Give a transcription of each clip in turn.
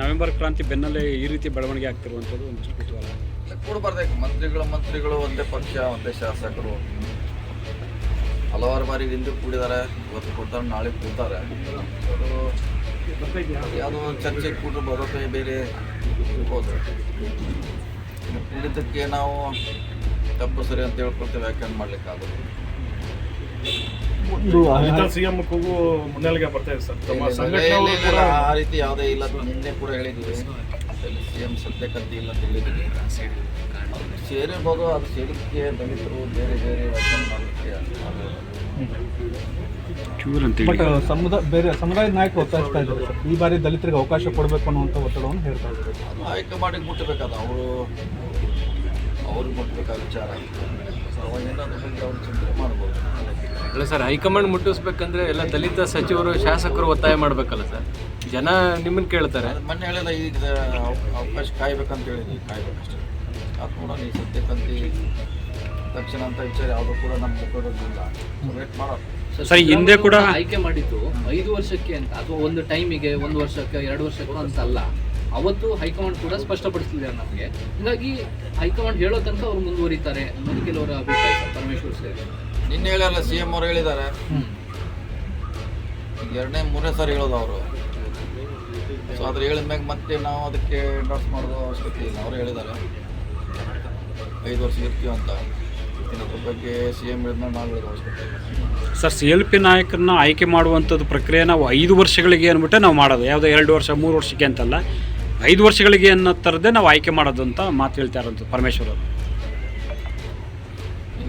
November ಕ್ರಾಂತಿ ಬೆನ್ನಲ್ಲೇ ಈ ರೀತಿ ಬೆಳವಣಿಗೆ ಆಗ್ತಿರುವಂಥದ್ದು ಒಂದು ಕುತೂಹಲ. ಕೊಡಬಾರ್ದು ಮಂತ್ರಿಗಳ, ಮಂತ್ರಿಗಳು ಒಂದೇ ಪಕ್ಷ, ಒಂದೇ ಶಾಸಕರು. ಹಲವಾರು ಬಾರಿ ಹಿಂದೆ ಕೂಡಿದ್ದಾರೆ. ಇವತ್ತು ಕೊಡ್ತಾರೆ, ನಾಳೆ ಕೂಡ್ತಾರೆ. ಅದು ಯಾವುದೋ ಒಂದು ಚರ್ಚೆಗೆ ಕೂಡ ಅಥವಾ ಬೇರೆ ಇನ್ನು ಕೂಡಿದ್ದಕ್ಕೆ ನಾವು ತಪ್ಪು ಸರಿ ಅಂತ ಹೇಳ್ಕೊಳ್ತೇವೆ ವ್ಯಾಖ್ಯಾನ ಮಾಡ್ಲಿಕ್ಕಾಗೋದು ಸಿಎಂ ಕೂಗು ಮುನ್ನೆಲೆಗೆ ಬರ್ತಾ ಇದೆ ಸರ್. ತಮ್ಮ ಇಲ್ಲ, ಕೂಡ ಆ ರೀತಿ ಯಾವುದೇ ಇಲ್ಲ ಅದು ನಿನ್ನೆ ಕೂಡ ಹೇಳಿದ್ದೀವಿ. ಸಿಎಂ ಸದ್ಯಕ್ಕಂತ ಇಲ್ಲ ಅಂತ ಹೇಳಿದ್ದೀವಿ. ಸೇರಿರ್ಬೋದು ಅದು ಸೇರಿಕೆ ದಲಿತರು ಬೇರೆ ಬೇರೆ ಅಂತ ಬಟ್ ಸಮುದಾಯ ಬೇರೆ ಸಮುದಾಯದ ನಾಯಕರು ಒತ್ತಾಯಿಸ್ತಾ ಇದ್ದಾರೆ ಸರ್. ಈ ಬಾರಿ ದಲಿತರಿಗೆ ಅವಕಾಶ ಕೊಡಬೇಕು ಅನ್ನುವಂಥ ಒತ್ತಡವನ್ನು ಹೇಳ್ತಾ ಇದ್ದಾರೆ. ಅದು ಹೈಕಮಾಂಡಿಗೆ ಮುಟ್ಟಬೇಕಾದ ಅವರು ಅವ್ರಿಗೆ ಮುಟ್ಟಬೇಕಾದ ವಿಚಾರ. ಸೊ ಅವಾಗಿಂದ ಅದ್ರ ಬಗ್ಗೆ ಅವ್ರು ಚಿಂತನೆ ಮಾಡ್ಬೋದು. ಅಲ್ಲ ಸರ್ ಹೈಕಮಾಂಡ್ ಮುಟ್ಟಿಸ್ಬೇಕಂದ್ರೆ ಎಲ್ಲ ದಲಿತ ಸಚಿವರು ಶಾಸಕರು ಒತ್ತಾಯ ಮಾಡಬೇಕಲ್ಲ ಸರ್? ಜನ ನಿಮ್ಮನ್ನು ಕೇಳ್ತಾರೆ. ಮೊನ್ನೆ ಹೇಳಿದ ಈಗ ಅವ- ಅವಕಾಶ ಕಾಯ್ಬೇಕಂತ ಹೇಳಿದ್ವಿ ಕಾಯ್ಬೇಕಷ್ಟೇ. ಅದು ಕೂಡ ಸದ್ಯಕ್ಕಂತ ಈ ತಕ್ಷಣ ಅಂತ ವಿಚಾರ ಯಾವುದೂ ಕೂಡ ನಮ್ಮ ಮುಖಂಡರಿಲ್ಲ ವೇಟ್ ಮಾಡೋದು ಸರ್ ಹಿಂದೆ ಕೂಡ ಆಯ್ಕೆ ಮಾಡಿದ್ದು ಐದು ವರ್ಷಕ್ಕೆ ಅಂತ ಅಥವಾ ಒಂದು ಟೈಮಿಗೆ ಒಂದು ವರ್ಷಕ್ಕೆ ಎರಡು ವರ್ಷಕ್ಕೆ ಅಂತ ಅಲ್ಲ ಅವತ್ತು ಹೈಕಮಾಂಡ್ ಕೂಡ ಸ್ಪಷ್ಟಪಡಿಸಿದ್ದಾರೆ ನಮಗೆ. ಹೀಗಾಗಿ ಹೈಕಮಾಂಡ್ ಹೇಳೋ ತನಕ ಅವ್ರು ಮುಂದುವರಿತಾರೆ ಅನ್ನೋದು ಕೆಲವರ ಅಭಿಪ್ರಾಯ ಸರ್, ಪರಮೇಶ್ವರ್ ಸೇರಿ. ನಿನ್ನೆ ಹೇಳಲ್ಲ ಸಿ ಎಂ ಅವ್ರು ಹೇಳಿದ್ದಾರೆ. ಎರಡನೇ, ಮೂರನೇ ಸಾರಿ ಹೇಳೋದು ಅವರು. ಸೊ ಅದ್ರ ಹೇಳಿದ ಮ್ಯಾಗ ಮತ್ತೆ ನಾವು ಅದಕ್ಕೆ ಎಂಡೋರ್ಸ್ ಮಾಡೋದು ಅವಶ್ಯಕತೆ ಇಲ್ಲ. ಅವರು ಹೇಳಿದ್ದಾರೆ. ಐದು ವರ್ಷ ಇರ್ತೀವಿ ಅಂತ. ಇದ್ರ ಬಗ್ಗೆ C M sir C L P ನಾಯಕರನ್ನ ಆಯ್ಕೆ ಮಾಡುವಂಥದ್ದು ಪ್ರಕ್ರಿಯೆ ನಾವು ಐದು ವರ್ಷಗಳಿಗೆ ಅಂದ್ಬಿಟ್ಟೆ ನಾವು ಮಾಡೋದು. ಯಾವುದೋ ಎರಡು ವರ್ಷ, ಮೂರು ವರ್ಷಕ್ಕೆ ಅಂತಲ್ಲ. ಐದು ವರ್ಷಗಳಿಗೆ ಅನ್ನೋ ಥರದ್ದೇ ನಾವು ಆಯ್ಕೆ ಮಾಡೋದು ಅಂತ ಮಾತು ಹೇಳ್ತಾ ಇರೋದು ಪರಮೇಶ್ವರ್ ಅವರು.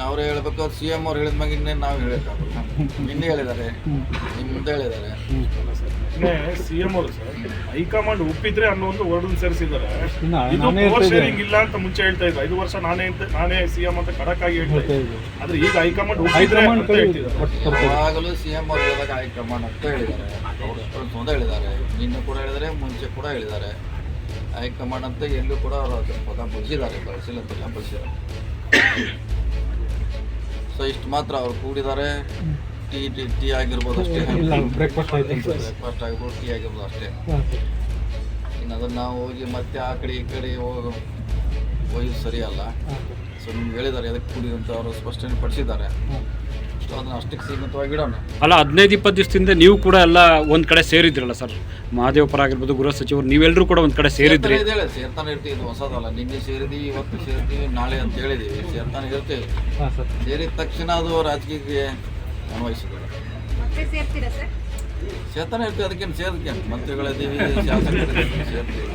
ಇನ್ನು ಅವರೇ ಹೇಳ್ಬೇಕು ಸಿ ಎಂ ಅವ್ರು ಹೇಳಿದ ಮ್ಯಾಗ ಇನ್ನೇನು ನಾವು ಹೇಳಕ್ಕಾಗಲ್ಲ ನಿನ್ನೆ ಹೇಳಿದ್ದಾರೆ. ನಿಮ್ಮ ಮುಂದೆ ಹೇಳಿದ್ದಾರೆ ಸಿಎಂ ಅವರು ಸರ್ ಹೈಕಮಾಂಡ್ ಒಪ್ಪಿದ್ರೆ ಅನ್ನೋ ಒಂದು ವರ್ಡ್ ಸೇರಿಸಿದ್ದಾರೆ. ಶೇರಿಂಗ್ ಇಲ್ಲ ಅಂತ ಮುಂಚೆ ಹೇಳ್ತಾ ಇದ್ರು. ಐದು ವರ್ಷ ನಾನೇ ಅಂತ ನಾನೇ ಸಿಎಂ ಅಂತ ಖಡಕ್ ಆಗಿ ಹೇಳ್ತಾ ಇದ್ರು. ಆದ್ರೆ ಈಗ ಹೈಕಮಾಂಡ್ ಒಪ್ಪಿದ್ರೆ ಅಂತ ಹೇಳ್ತಿದ್ದಾರೆ. ಯಾವಾಗಲೂ ಸಿ ಎಂ ಅವ್ರು ಹೇಳಿದಾಗ ಹೈಕಮಾಂಡ್ ಅಂತ ಹೇಳಿದ್ದಾರೆ. ಅವ್ರು ಹೇಳಿದ್ದಾರೆ. ನಿನ್ನೆ ಕೂಡ ಹೇಳಿದ್ದಾರೆ ಮುಂಚೆ ಕೂಡ ಹೇಳಿದ್ದಾರೆ. ಹೈಕಮಾಂಡ್ ಅಂತ ಎಲ್ಲೂ ಕೂಡ ಅವರು ಪದ ಬಳಸಿದ್ದಾರೆ ಬಳಸಿಲ್ಲ ಅಂತಿಲ್ಲ ಬಳಸಿದ್ದಾರೆ ಸೊ ಇಷ್ಟು ಮಾತ್ರ ಅವ್ರು ಕೂಡಿದ್ದಾರೆ. ಟೀ ಟೀ ಟೀ ಆಗಿರ್ಬೋದು ಅಷ್ಟೇ. ಬ್ರೇಕ್ಫಾಸ್ಟ್ ಬ್ರೇಕ್ಫಾಸ್ಟ್ ಆಗಿರ್ಬೋದು ಟೀ ಆಗಿರ್ಬೋದು ಅಷ್ಟೇ. ಸರ್ ಇನ್ನು ಅದನ್ನು ನಾವು ಹೋಗಿ ಮತ್ತೆ ಆ ಕಡೆ ಈ ಕಡೆ ಹೋಗಿ ಒಯ್ದು ಸರಿಯಲ್ಲ. ಅಲ್ಲ ಸೊ ನಿಮ್ಗೆ ಹೇಳಿದ್ದಾರೆ ಅದಕ್ಕೆ ಕೂಡಿ ಅಂತ ಅವರು ಸ್ಪಷ್ಟನೆ ಪಡಿಸಿದ್ದಾರೆ. ಅದನ್ನು ಅಷ್ಟಕ್ಕೆ ಸೀಮಿತವಾಗಿ ಇಡೋಣ. ಅಲ್ಲ ಹದಿನೈದು ಇಪ್ಪತ್ತು ದಿವಸದಿಂದ ನೀವು ಕೂಡ ಎಲ್ಲ ಒಂದು ಕಡೆ ಸೇರಿದ್ರಲ್ಲ ಸರ್? ಮಹಾದೇವಪುರ ಆಗಿರ್ಬೋದು ಗೃಹ ಸಚಿವರು ನೀವೆಲ್ಲರೂ ಕೂಡ ಒಂದು ಕಡೆ ಸೇರಿದ್ರಿ. ಸೇರ್ತಾನೆ ಇರ್ತೀವಿ ಇದು ಹೊಸದಲ್ಲ. ನಿನ್ನೆ ಸೇರಿದಿ ಇವತ್ತು ಸೇರ್ತೀವಿ ನಾಳೆ ಅಂತ ಹೇಳಿದೀವಿ. ಸೇರ್ತಾನೆ ಇರ್ತೀವಿ. ಹಾಂ ಸರ್. ಸೇರಿದ ತಕ್ಷಣ ಅದು ರಾಜಕೀಯಕ್ಕೆ ಅನ್ವಯಿಸಿದ್ದಾರೆ ಮತ್ತೆ ಸೇರ್ತೀರಾ ಸರ್? ಸೇರ್ತಾನೆ ಇರ್ತೀವಿ ಅದಕ್ಕೇನು ಸೇರ್ಕೆ ಮಂತ್ರಿಗಳಿದ್ದೀವಿ ಶಾಸಕರಿದ್ದೀವಿ ಸೇರ್ತೀವಿ.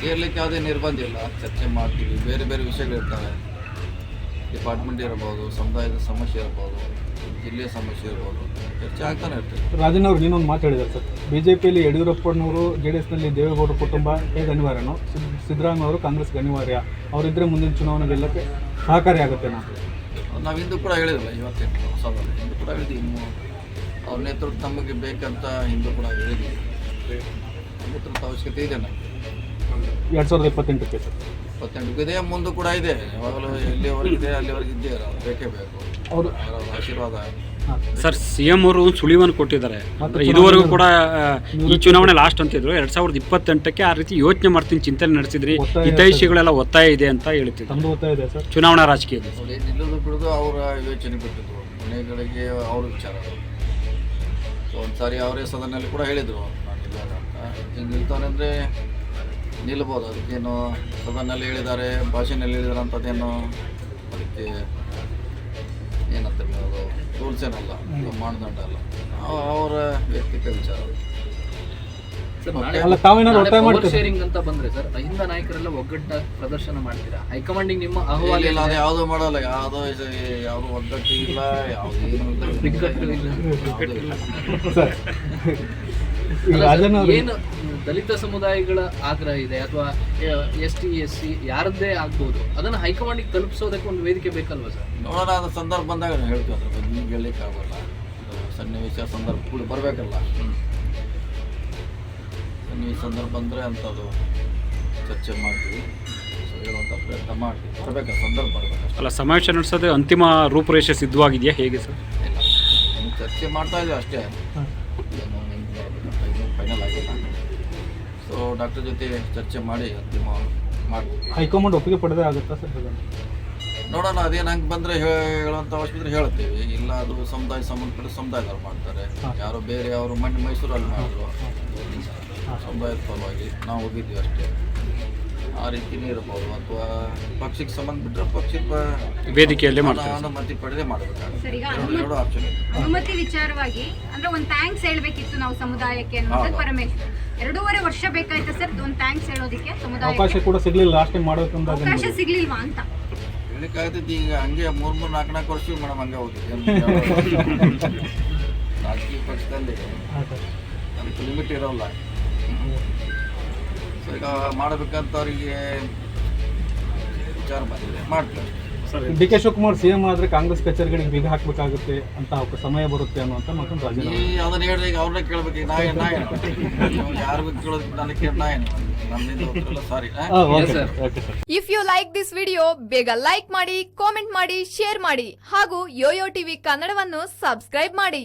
ಸೇರ್ಲಿಕ್ಕೆ ಯಾವುದೇ ನಿರ್ಬಂಧ ಇಲ್ಲ. ಚರ್ಚೆ ಮಾಡ್ತೀವಿ ಬೇರೆ ಬೇರೆ ವಿಷಯಗಳಿರ್ತವೆ. ಡಿಪಾರ್ಟ್ಮೆಂಟ್ ಇರ್ಬೋದು ಸಮುದಾಯದ ಸಮಸ್ಯೆ ಇರ್ಬೋದು ಜಿಲ್ಲೆಯ ಸಮಸ್ಯೆ ಇರ್ಬೋದು ಚರ್ಚೆ ಆಗ್ತಾನೆ ಇರ್ತೀವಿ ರಾಜನ್ ಅವ್ರು ಇನ್ನೊಂದು ಮಾತು ಹೇಳಿದ್ದಾರೆ ಸರ್. ಬಿ ಜೆ ಪಿಯಲ್ಲಿ ಯಡಿಯೂರಪ್ಪನವರು ಜೆ ಡಿ ಎಸ್ನಲ್ಲಿ ದೇವೇಗೌಡರ ಕುಟುಂಬ ಹೇಗೆ ಅನಿವಾರ್ಯನೋ ಸಿದ್- ಸಿದ್ದರಾಮಯ್ಯ ಅವರು ಕಾಂಗ್ರೆಸ್ಗೆ ಅನಿವಾರ್ಯ ಅವರಿದ್ದರೆ ಮುಂದಿನ ಚುನಾವಣೆ ಗೆಲ್ಲಕ್ಕೆ ಸಹಕಾರಿಯಾಗುತ್ತೆ ನಾವು ನಾವು ಹಿಂದೂ ಕೂಡ ಹೇಳಿದ್ರಲ್ಲ ಇವತ್ತೇನು ಹೊಸದಲ್ಲಿ ಹಿಂದೂ ಕೂಡ ಹೇಳಿದ್ವಿ. ಇನ್ನು ಅವ್ರ ನೇತೃತ್ವ ನಮಗೆ ಬೇಕಂತ ಹಿಂದೂ ಕೂಡ ಹೇಳಿದ್ವಿ. ನೇತೃತ್ವ ಅವಶ್ಯಕತೆ ಇದೆ ನಮಗೆ. ಎರಡು ಸಾವಿರದ ಇಪ್ಪತ್ತೆಂಟಕ್ಕೆ ಸರ್. ಇಪ್ಪತ್ತೆಂಟು ಇದೆ ಮುಂದೆ ಕೂಡ ಇದೆ. ಯಾವಾಗಲೂ ಎಲ್ಲಿವರೆಗೆ ಇದೆ ಅಲ್ಲಿವರೆಗೆ ಇದ್ದೇ ಇರೋದು ಬೇಕೇ ಬೇಕು. ಅವರು ಅವರ ಆಶೀರ್ವಾದ ಸರ್ ಸಿ ಎಂ ಅವರು ಒಂದು ಸುಳಿವನ್ನು ಕೊಟ್ಟಿದ್ದಾರೆ. ಅಂದ್ರೆ ಇದುವರೆಗೂ ಕೂಡ ಆ, ಈ ಚುನಾವಣೆ ಲಾಸ್ಟ್ ಅಂತಿದ್ರು ಎರಡು ಸಾವಿರದ ಇಪ್ಪತ್ತೆಂಟಕ್ಕೆ ಆ ರೀತಿ ಯೋಚನೆ ಮಾಡ್ತೀನಿ ಚಿಂತನೆ ನಡೆಸಿದ್ರಿ. ಹಿತೈಷಿಗಳೆಲ್ಲ ಒತ್ತಾಯ ಇದೆ ಅಂತ ಹೇಳ್ತಿದ್ರು. ಇದೆ ಸರ್. ಚುನಾವಣಾ ರಾಜಕೀಯ ಅವ್ರು ನಿಲ್ಲೋದು ಬಿಡೋದು ಅವರ ಯೋಚನೆ ಬಿಟ್ಟಿದ್ರು ಮನೆಗಳಿಗೆ ಅವ್ರ ವಿಚಾರ. ಸೊ ಒಂದು ಸಾರಿ ಅವರೇ ಸದನಲ್ಲಿ ಕೂಡ ಹೇಳಿದರು. ನಾನು ಅಂತ. ಹಿಂಗೆ ನಿಲ್ತಾನೆ ಅಂದರೆ ನಿಲ್ಬೋದು. ಅದಕ್ಕೇನು ಸದನಲ್ಲಿ ಹೇಳಿದ್ದಾರೆ ಭಾಷೆನಲ್ಲಿ ಹೇಳಿದಾರೆ ಅಂತದೇನು ಅದಕ್ಕೆ ಏನಂತ ಅದು ರೂಲ್ಸ್ ಏನಲ್ಲ ಮಾನದಂಡ ಅಲ್ಲ. ಅವರ ವ್ಯಕ್ತಿತ್ವ ವಿಚಾರ. ಶೇರಿಂಗ್ ಅಂತ ಬಂದ್ರೆ ಸರ್ ಅಹಿಂದ ನಾಯಕರೆಲ್ಲ ಒಗ್ಗಟ್ಟ ಪ್ರದರ್ಶನ ಮಾಡ್ತೀರಾ? ಹೈಕಮಾಂಡಿಗೆ ನಿಮ್ಮ ಅಹವಾಲು ಇಲ್ಲ ಅದು ಯಾವುದೂ ಮಾಡಲ್ಲ. ಯಾವುದೋ ಇದು- ಯಾವುದು ಒಗ್ಗಟ್ಟು ಇಲ್ಲ. ಯಾವುದೂ ಏನು ದಲಿತ ಸಮುದಾಯಗಳ ಆಗ್ರಹ ಇದೆ ಅಥವಾ ಎಸ್ ಟಿ ಎಸ್ ಸಿ ಯಾರದ್ದೇ ಆಗ್ಬೋದು ಅದನ್ನ ಹೈಕಮಾಂಡಿಗೆ ತಲುಪಿಸೋದಕ್ಕೆ ಒಂದು ವೇದಿಕೆ ಬೇಕಲ್ವಾ ಸರ್? ನೋಡೋಣ ಅದ ಸಂದರ್ಭ ಬಂದಾಗ ನಾನು ಹೇಳ್ತೀವಿ ಅದ್ರ ಬಗ್ಗೆ ನಿಮ್ಗೆ ಹೇಳಲಿಕ್ಕೆ ಆಗೋಲ್ಲ. ಸನ್ನಿವೇಶ ಸಂದರ್ಭ ಕೂಡ ಬರಬೇಕಲ್ಲ. ಸನ್ನಿವೇಶ ಸಂದರ್ಭ ಬಂದರೆ ಅಂಥದ್ದು ಚರ್ಚೆ ಮಾಡ್ತೀವಿ. ಹೇಳುವಂಥ ಪ್ರಯತ್ನ ಮಾಡ್ತೀವಿ. ಬರಬೇಕು ಸಂದರ್ಭ ಅಲ್ಲ ಸಮಾವೇಶ ನಡೆಸೋದೇ ಅಂತಿಮ ರೂಪುರೇಷೆ ಸಿದ್ಧವಾಗಿದೆಯಾ? ಹೇಗೆ ಸರ್? ಚರ್ಚೆ ಮಾಡ್ತಾ ಇದ್ದೀವಿ ಅಷ್ಟೇ. ಡಾಕ್ಟರ್ ಜೊತೆ ಚರ್ಚೆ ಮಾಡಿ ಅಂತಿಮ ಮಾಡ್ತೀವಿ ಹೈಕಮಾಂಡ್ ಒಪ್ಪಿಗೆ ಪಡೆದೇ ಆಗುತ್ತಾ ಸರ್? ನೋಡೋಣ ಅದೇನು ಹಂಗೆ ಬಂದರೆ ಹೇಳೋಂಥ ಆಸ್ಪತ್ರೆ ಹೇಳ್ತೀವಿ. ಇಲ್ಲ ಅದು ಸಮುದಾಯ ಸಂಬಂಧಪಟ್ಟ ಸಮುದಾಯದವ್ರು ಮಾಡ್ತಾರೆ. ಯಾರೋ ಬೇರೆ ಅವರು ಮಣ್ಣು ಮೈಸೂರಲ್ಲಿ ಮಾಡಿದ್ರು. ಸಮುದಾಯದ ಪರವಾಗಿ ನಾವು ಹೋಗಿದ್ವಿ ಅಷ್ಟೇ. ಆ ರೀತಿನೇ ಇರ್ಬೋದು. ಅಥವಾ ಪಕ್ಷಕ್ಕೆ ಸಂಬಂಧಪಟ್ಟರೆ ಪಕ್ಷದ ವೇದಿಕೆಯಲ್ಲೇ ಮಾಡ್ತಾರೆ. ಅನುಮತಿ ಪಡೆದೇ ಮಾಡಬೇಕಾಗುತ್ತೆ. ಸರ್, ಈಗ ಎರಡು- ಅನುಮತಿ- ಆಪ್ಷನ್ ಅನುಮತಿ ವಿಚಾರವಾಗಿ ಅಂದ್ರೆ ಒಂದು ಥ್ಯಾಂಕ್ಸ್ ಹೇಳ್ಬೇಕಿತ್ತು ನಾವು ಸಮುದಾಯಕ್ಕೆ ಅನ್ನೋದು. ಪರಮೇಶ್ವರ್. ಎರಡೂವರೆ ವರ್ಷ ಬೇಕಾಯ್ತು ಸರ್ ಒಂದು ಥ್ಯಾಂಕ್ಸ್ ಹೇಳೋದಕ್ಕೆ ಅವಕಾಶ ಕೂಡ ಸಿಗ್ಲಿಲ್ಲ ಲಾಸ್ಟ್ ಟೈಮ್ ಮಾಡಬೇಕಂದಾಗ ಅವಕಾಶ ಸಿಗ್ಲಿಲ್ವಾ ಅಂತ? ಹೇಳಿಕ್ಕಾಗ್ತೈತಿ ಈಗ ಹಂಗೆ ಮೂರು ಮೂರು ನಾಲ್ಕು ನಾಲ್ಕು ವರ್ಷ ಮೇಡಮ್ ಹಂಗೆ ಹೋಗಿ ರಾಜಕೀಯ ಪಕ್ಷದಲ್ಲಿ. ಅದಕ್ಕೆ ಲಿಮಿಟ್ ಇರೋಲ್ಲ. ಈಗ ಮಾಡಬೇಕಂತವರಿಗೆ ವಿಚಾರ ಬಂದಿದೆ ಮಾಡ್ತಾರೆ. ಡಿ ಕೆ ಶಿವಕುಮಾರ್ ಸಿಎಂ ಆದ್ರೆ ಕಾಂಗ್ರೆಸ್ ಕಚೇರಿಗಳಿಗೆ ಬೀಗ ಹಾಕ್ಬೇಕಾಗುತ್ತೆ ಅಂತ ಅವ್ರ ಸಮಯ ಬರುತ್ತೆ ಅನ್ನುವಂತ ಮತ್ತೊಂದು ಈ ರಾಜೀನಾಮೆ. ಅದನ್ನ ಹೇಳಿದ್ರೆ ಈಗ ಅವ್ರನ್ನ ಕೇಳ್ಬೇಕು ನಾ ನಾ ಏನು? ನೀವು ಯಾರಿಗೂ ಕೇಳೋದಕ್ಕೆ ನನಗೆ ನಾ ಏನು? ನನ್ನಿಂದ sorry okay sir okay sir if you like this video ಬೇಗ ಲೈಕ್ ಮಾಡಿ ಕಾಮೆಂಟ್ ಮಾಡಿ ಶೇರ್ ಮಾಡಿ ಹಾಗೂ ಯೋಯೋ ಟಿವಿ ಕನ್ನಡವನ್ನು ಸಬ್ಸ್ಕ್ರೈಬ್ ಮಾಡಿ.